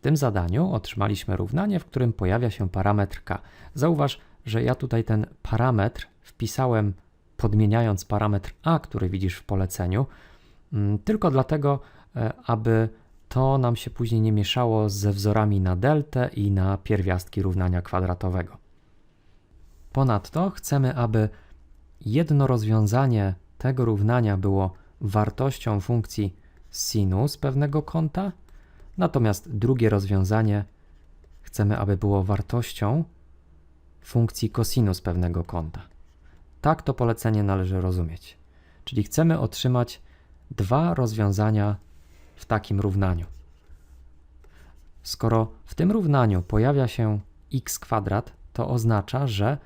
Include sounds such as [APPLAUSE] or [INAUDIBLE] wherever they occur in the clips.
W tym zadaniu otrzymaliśmy równanie, w którym pojawia się parametr k. Zauważ, że ja tutaj ten parametr wpisałem podmieniając parametr a, który widzisz w poleceniu, mm, tylko dlatego, e, aby to nam się później nie mieszało ze wzorami na deltę i na pierwiastki równania kwadratowego. Ponadto chcemy, aby jedno rozwiązanie tego równania było wartością funkcji sinus pewnego kąta, natomiast drugie rozwiązanie chcemy, aby było wartością funkcji kosinus pewnego kąta. Tak to polecenie należy rozumieć. Czyli chcemy otrzymać dwa rozwiązania w takim równaniu. Skoro w tym równaniu pojawia się x kwadrat, to oznacza, że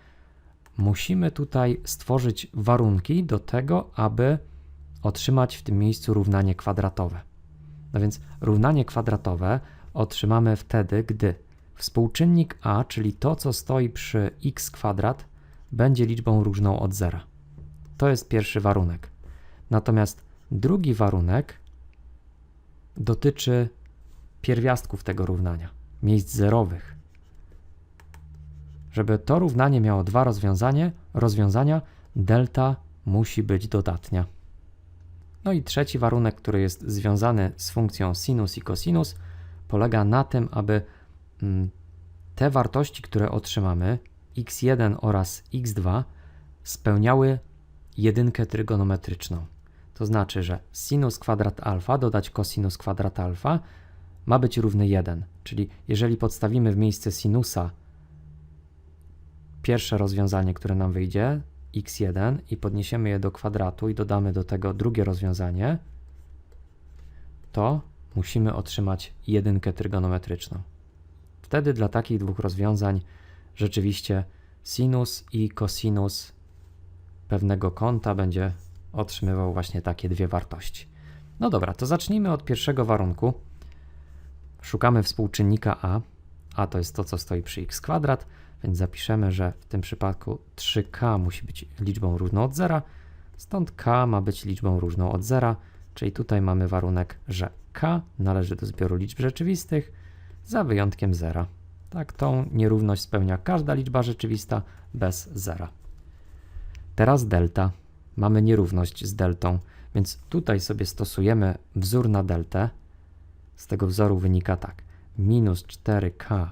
musimy tutaj stworzyć warunki do tego, aby otrzymać w tym miejscu równanie kwadratowe. No więc równanie kwadratowe otrzymamy wtedy, gdy współczynnik a, czyli to, co stoi przy x kwadrat, będzie liczbą różną od zera. To jest pierwszy warunek. Natomiast drugi warunek dotyczy pierwiastków tego równania, miejsc zerowych. Żeby to równanie miało dwa rozwiązanie, rozwiązania, delta musi być dodatnia. No i trzeci warunek, który jest związany z funkcją sinus i cosinus, polega na tym, aby mm, te wartości, które otrzymamy, x1 oraz x2, spełniały jedynkę trygonometryczną. To znaczy, że sinus kwadrat alfa dodać cosinus kwadrat alfa ma być równy 1. Czyli jeżeli podstawimy w miejsce sinusa pierwsze rozwiązanie, które nam wyjdzie, x1 i podniesiemy je do kwadratu i dodamy do tego drugie rozwiązanie, to musimy otrzymać jedynkę trygonometryczną. Wtedy dla takich dwóch rozwiązań rzeczywiście sinus i cosinus pewnego kąta będzie otrzymywał właśnie takie dwie wartości. No dobra, to zacznijmy od pierwszego warunku. Szukamy współczynnika a, a to jest to, co stoi przy x kwadrat, więc zapiszemy, że w tym przypadku 3k musi być liczbą równą od zera, stąd k ma być liczbą różną od zera, czyli tutaj mamy warunek, że k należy do zbioru liczb rzeczywistych za wyjątkiem zera. Tak, tą nierówność spełnia każda liczba rzeczywista bez zera. Teraz delta. Mamy nierówność z deltą, więc tutaj sobie stosujemy wzór na deltę. Z tego wzoru wynika tak. Minus 4k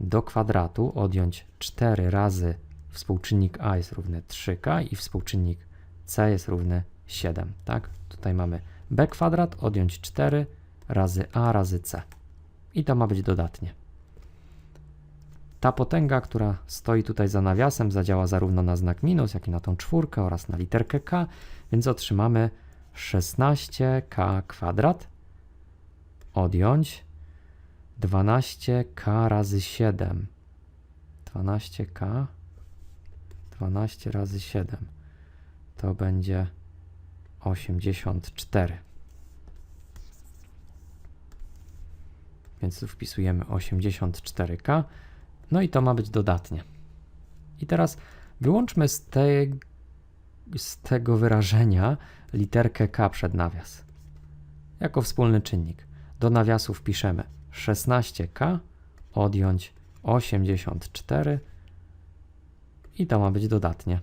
do kwadratu odjąć 4 razy współczynnik a jest równy 3k i współczynnik c jest równy 7. Tak? Tutaj mamy b kwadrat odjąć 4 razy a razy c. I to ma być dodatnie. Ta potęga, która stoi tutaj za nawiasem, zadziała zarówno na znak minus, jak i na tą czwórkę oraz na literkę k, więc otrzymamy 16k kwadrat odjąć 12k razy 7. 12k 12 razy 7 to będzie 84. Więc tu wpisujemy 84k. No i to ma być dodatnie. I teraz wyłączmy z, te, z tego wyrażenia literkę k przed nawias. Jako wspólny czynnik. Do nawiasu wpiszemy 16k odjąć 84 i to ma być dodatnie.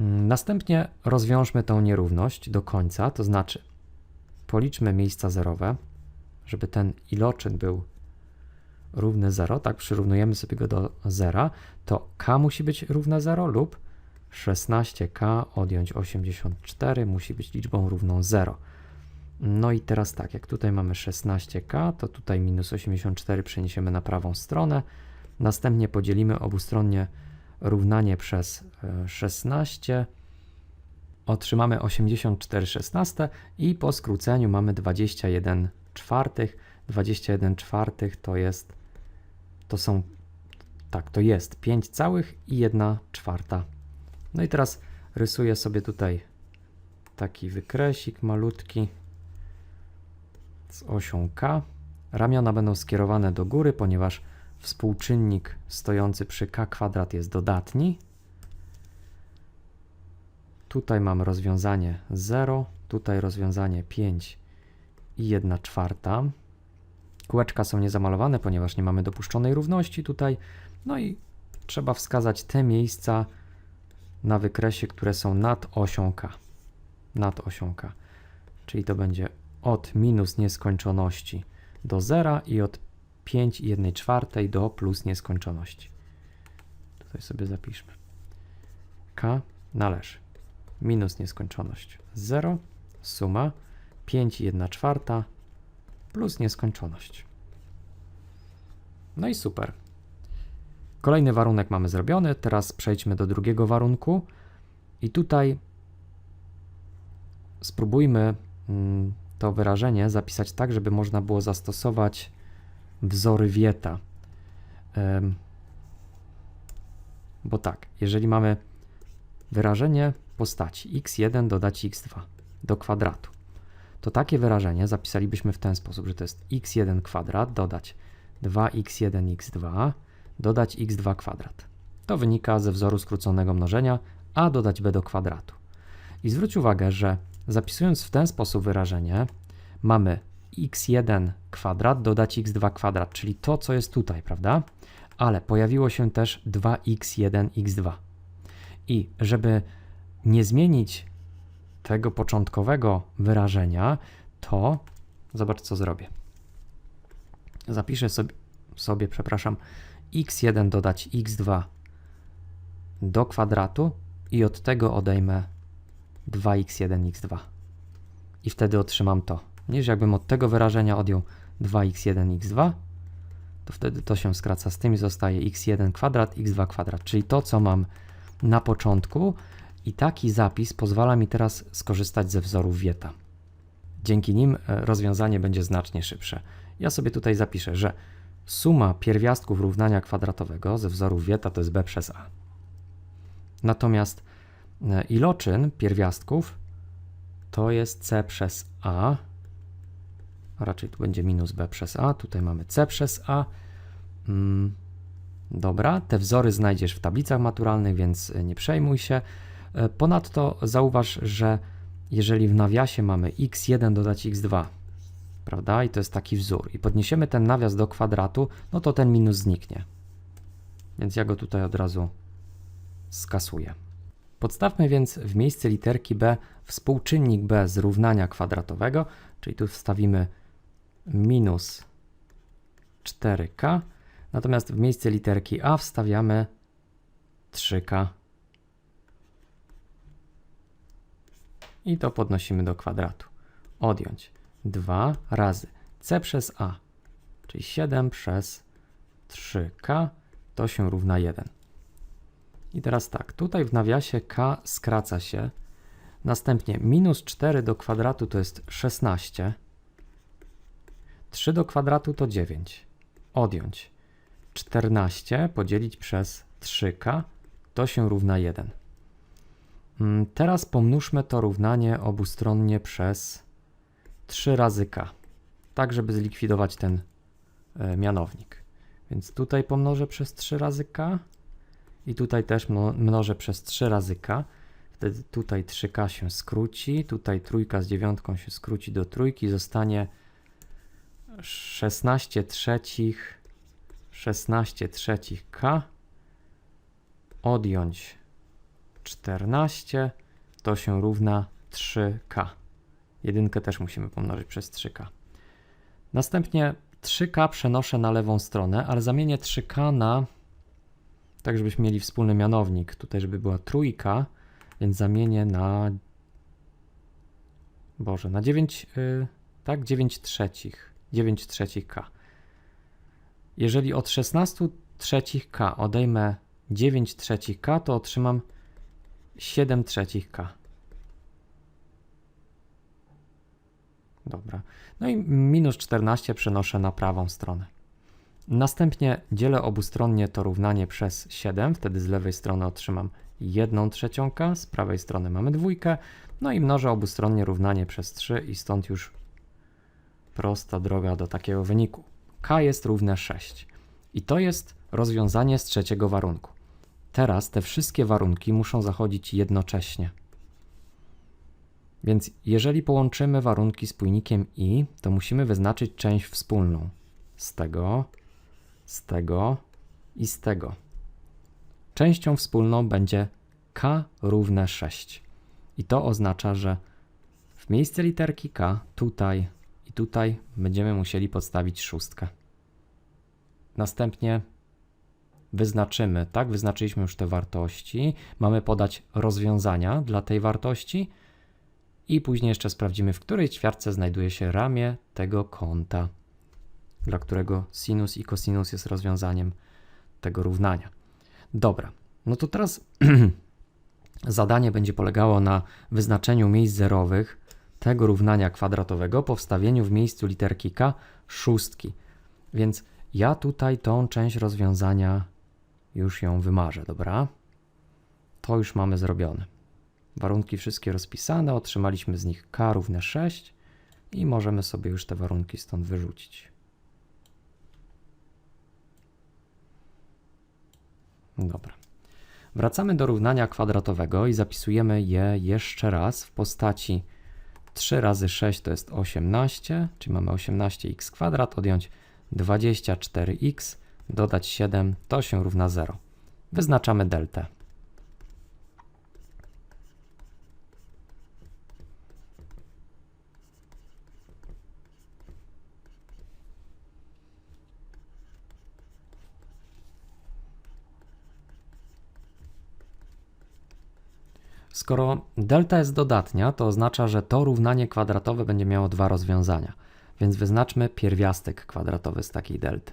Następnie rozwiążmy tą nierówność do końca, to znaczy policzmy miejsca zerowe, żeby ten iloczyn był równy 0, tak przyrównujemy sobie go do 0, to k musi być równe 0 lub 16k odjąć 84 musi być liczbą równą 0. No i teraz tak, jak tutaj mamy 16k, to tutaj minus 84 przeniesiemy na prawą stronę. Następnie podzielimy obustronnie równanie przez 16. E, Otrzymamy 84 16 i po skróceniu mamy 21 czwartych. 21 czwartych to jest, to są, tak, to jest 5 całych i 1 czwarta. No i teraz rysuję sobie tutaj taki wykresik malutki z osią K. Ramiona będą skierowane do góry, ponieważ współczynnik stojący przy K kwadrat jest dodatni. Tutaj mam rozwiązanie 0, tutaj rozwiązanie 5 i 1 czwarta. Kółeczka są niezamalowane, ponieważ nie mamy dopuszczonej równości tutaj. No i trzeba wskazać te miejsca na wykresie, które są nad osią k. Nad osią k. Czyli to będzie od minus nieskończoności do zera i od 5 i 1 czwartej do plus nieskończoności. Tutaj sobie zapiszmy. K należy minus nieskończoność 0, suma 5 i 1 czwarta plus nieskończoność. No i super. Kolejny warunek mamy zrobiony. Teraz przejdźmy do drugiego warunku. I tutaj spróbujmy mm, to wyrażenie zapisać tak, żeby można było zastosować wzory Wieta. Bo tak, jeżeli mamy wyrażenie postaci x1 dodać x2 do kwadratu, to takie wyrażenie zapisalibyśmy w ten sposób, że to jest x1 kwadrat dodać 2x1 x2 dodać x2 kwadrat. To wynika ze wzoru skróconego mnożenia a dodać b do kwadratu. I zwróć uwagę, że zapisując w ten sposób wyrażenie, mamy x1 kwadrat dodać x2 kwadrat, czyli to, co jest tutaj, prawda? Ale pojawiło się też 2x1 x2. I żeby nie zmienić tego początkowego wyrażenia, to zobacz, co zrobię. Zapiszę sobie, sobie przepraszam, x1 dodać x2 do kwadratu i od tego odejmę 2x1 x2. I wtedy otrzymam to. Niż jakbym od tego wyrażenia odjął 2x1 x2, to wtedy to się skraca z tym i zostaje x1 kwadrat x2 kwadrat, czyli to, co mam na początku i taki zapis pozwala mi teraz skorzystać ze wzorów Wieta. Dzięki nim e, rozwiązanie będzie znacznie szybsze. Ja sobie tutaj zapiszę, że suma pierwiastków równania kwadratowego ze wzorów Wieta to jest b przez a. Natomiast iloczyn pierwiastków to jest c przez a, a raczej tu będzie minus b przez a, tutaj mamy c przez a. Mm, dobra, te wzory znajdziesz w tablicach maturalnych, więc nie przejmuj się. E, Ponadto zauważ, że jeżeli w nawiasie mamy x1 dodać x2, prawda, i to jest taki wzór, i podniesiemy ten nawias do kwadratu, no to ten minus zniknie. Więc ja go tutaj od razu skasuję. Podstawmy więc w miejsce literki b współczynnik b z równania kwadratowego, czyli tu wstawimy minus 4k, natomiast w miejsce literki a wstawiamy 3k. I to podnosimy do kwadratu. Odjąć 2 razy c przez a, czyli 7 przez 3k, to się równa 1. I teraz tak, tutaj w nawiasie k skraca się, następnie minus 4 do kwadratu to jest 16, 3 do kwadratu to 9, odjąć. 14 podzielić przez 3k, to się równa 1. Mm, Teraz pomnóżmy to równanie obustronnie przez 3 razy k, tak żeby zlikwidować ten e, mianownik. Więc tutaj pomnożę przez 3 razy k i tutaj też mno- mnożę przez 3 razy k. Wtedy tutaj 3k się skróci, tutaj trójka z dziewiątką się skróci do trójki, zostanie 16 trzecich, 16 trzecich k, odjąć 14, to się równa 3k. Jedynkę też musimy pomnożyć przez 3k. Następnie 3k przenoszę na lewą stronę, ale zamienię 3k na, tak żebyśmy mieli wspólny mianownik, tutaj żeby była trójka, więc zamienię na, Boże, na 9, y, tak, 9 trzecich, 9 trzecich k. Jeżeli od 16 trzecich k odejmę 9 trzecich k, to otrzymam 7 trzecich k. Dobra. No i minus 14 przenoszę na prawą stronę. Następnie dzielę obustronnie to równanie przez 7, wtedy z lewej strony otrzymam 1 trzecią k, z prawej strony mamy dwójkę, no i mnożę obustronnie równanie przez 3 i stąd już prosta droga do takiego wyniku. k jest równe 6. I to jest rozwiązanie z trzeciego warunku. Teraz te wszystkie warunki muszą zachodzić jednocześnie. Więc jeżeli połączymy warunki z spójnikiem i, to musimy wyznaczyć część wspólną. z tego, z tego i z tego. Częścią wspólną będzie k równe 6. I to oznacza, że w miejsce literki k, tutaj i tutaj będziemy musieli podstawić szóstkę. Następnie wyznaczymy, tak? Wyznaczyliśmy już te wartości. Mamy podać rozwiązania dla tej wartości i później jeszcze sprawdzimy, w której ćwiartce znajduje się ramię tego kąta, dla którego sinus i cosinus jest rozwiązaniem tego równania. Dobra, no to teraz [CLEARS THROAT] zadanie będzie polegało na wyznaczeniu miejsc zerowych tego równania kwadratowego po wstawieniu w miejscu literki k szóstki. Więc ja tutaj tą część rozwiązania już ją wymarzę, dobra? To już mamy zrobione. Warunki wszystkie rozpisane, otrzymaliśmy z nich k równe 6 i możemy sobie już te warunki stąd wyrzucić. Dobra. Wracamy do równania kwadratowego i zapisujemy je jeszcze raz w postaci 3 razy 6 to jest 18, czyli mamy 18x kwadrat, odjąć 24x, dodać 7, to się równa 0. Wyznaczamy deltę. Skoro delta jest dodatnia, to oznacza, że to równanie kwadratowe będzie miało dwa rozwiązania. Więc wyznaczmy pierwiastek kwadratowy z takiej delty.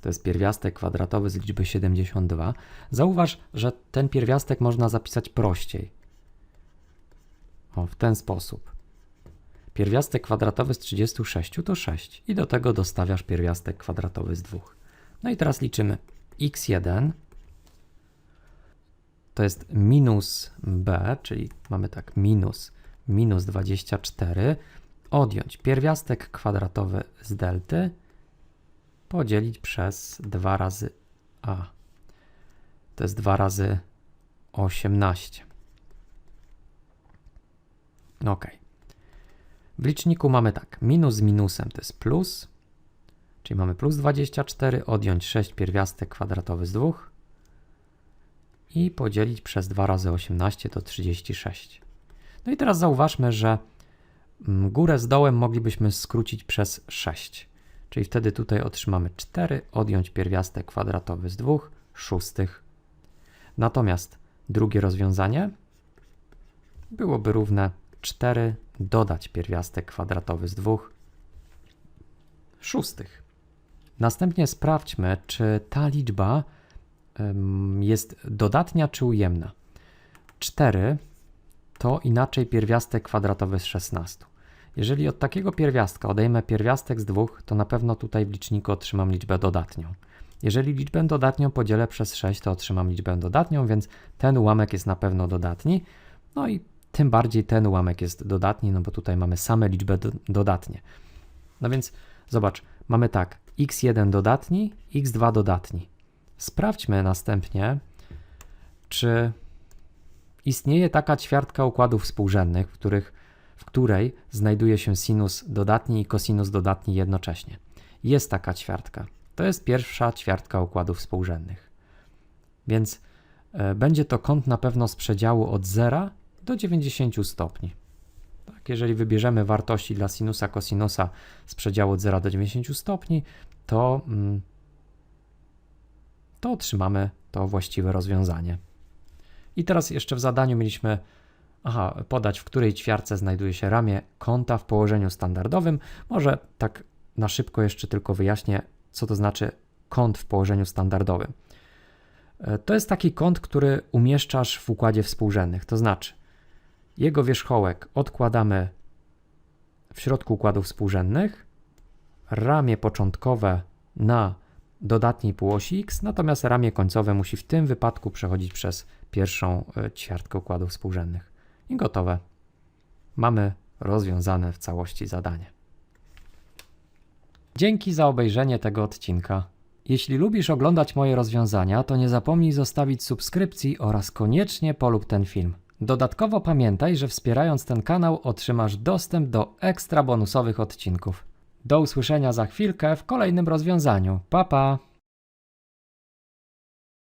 To jest pierwiastek kwadratowy z liczby 72. Zauważ, że ten pierwiastek można zapisać prościej. O, w ten sposób. Pierwiastek kwadratowy z 36 to 6 i do tego dostawiasz pierwiastek kwadratowy z 2. No i teraz liczymy x1 to jest minus b, czyli mamy tak minus minus 24, odjąć pierwiastek kwadratowy z delty, podzielić przez 2 razy a. To jest 2 razy 18. Ok. W liczniku mamy tak, minus z minusem to jest plus, czyli mamy plus 24, odjąć 6 pierwiastek kwadratowy z 2, i podzielić przez 2 razy 18 to 36. No i teraz zauważmy, że mm, górę z dołem moglibyśmy skrócić przez 6. Czyli wtedy tutaj otrzymamy 4, odjąć pierwiastek kwadratowy z 2 szóstych. Natomiast drugie rozwiązanie byłoby równe 4 dodać pierwiastek kwadratowy z 2 szóstych. Następnie sprawdźmy, czy ta liczba jest dodatnia czy ujemna. 4 to inaczej pierwiastek kwadratowy z 16. Jeżeli od takiego pierwiastka odejmę pierwiastek z 2, to na pewno tutaj w liczniku otrzymam liczbę dodatnią. Jeżeli liczbę dodatnią podzielę przez 6, to otrzymam liczbę dodatnią, więc ten ułamek jest na pewno dodatni. No i tym bardziej ten ułamek jest dodatni, no bo tutaj mamy same liczby do, dodatnie. No więc zobacz, mamy tak, x1 dodatni, x2 dodatni. Sprawdźmy następnie, czy istnieje taka ćwiartka układów współrzędnych, w, których, w której znajduje się sinus dodatni i kosinus dodatni jednocześnie. Jest taka ćwiartka. To jest pierwsza ćwiartka układów współrzędnych. Więc e, będzie to kąt na pewno z przedziału od 0 do 90 stopni. Tak, jeżeli wybierzemy wartości dla sinusa, kosinusa z przedziału od 0 do 90 stopni, to mm, to otrzymamy to właściwe rozwiązanie. I teraz jeszcze w zadaniu mieliśmy aha, podać, w której ćwiarce znajduje się ramię kąta w położeniu standardowym. Może tak na szybko jeszcze tylko wyjaśnię, co to znaczy kąt w położeniu standardowym. E, to jest taki kąt, który umieszczasz w układzie współrzędnych, to znaczy jego wierzchołek odkładamy w środku układów współrzędnych, ramię początkowe na dodatniej półosi x, natomiast ramię końcowe musi w tym wypadku przechodzić przez pierwszą e, ćwiartkę układów współrzędnych. I gotowe. Mamy rozwiązane w całości zadanie. Dzięki za obejrzenie tego odcinka. Jeśli lubisz oglądać moje rozwiązania, to nie zapomnij zostawić subskrypcji oraz koniecznie polub ten film. Dodatkowo pamiętaj, że wspierając ten kanał otrzymasz dostęp do ekstra bonusowych odcinków. Do usłyszenia za chwilkę w kolejnym rozwiązaniu. Pa pa!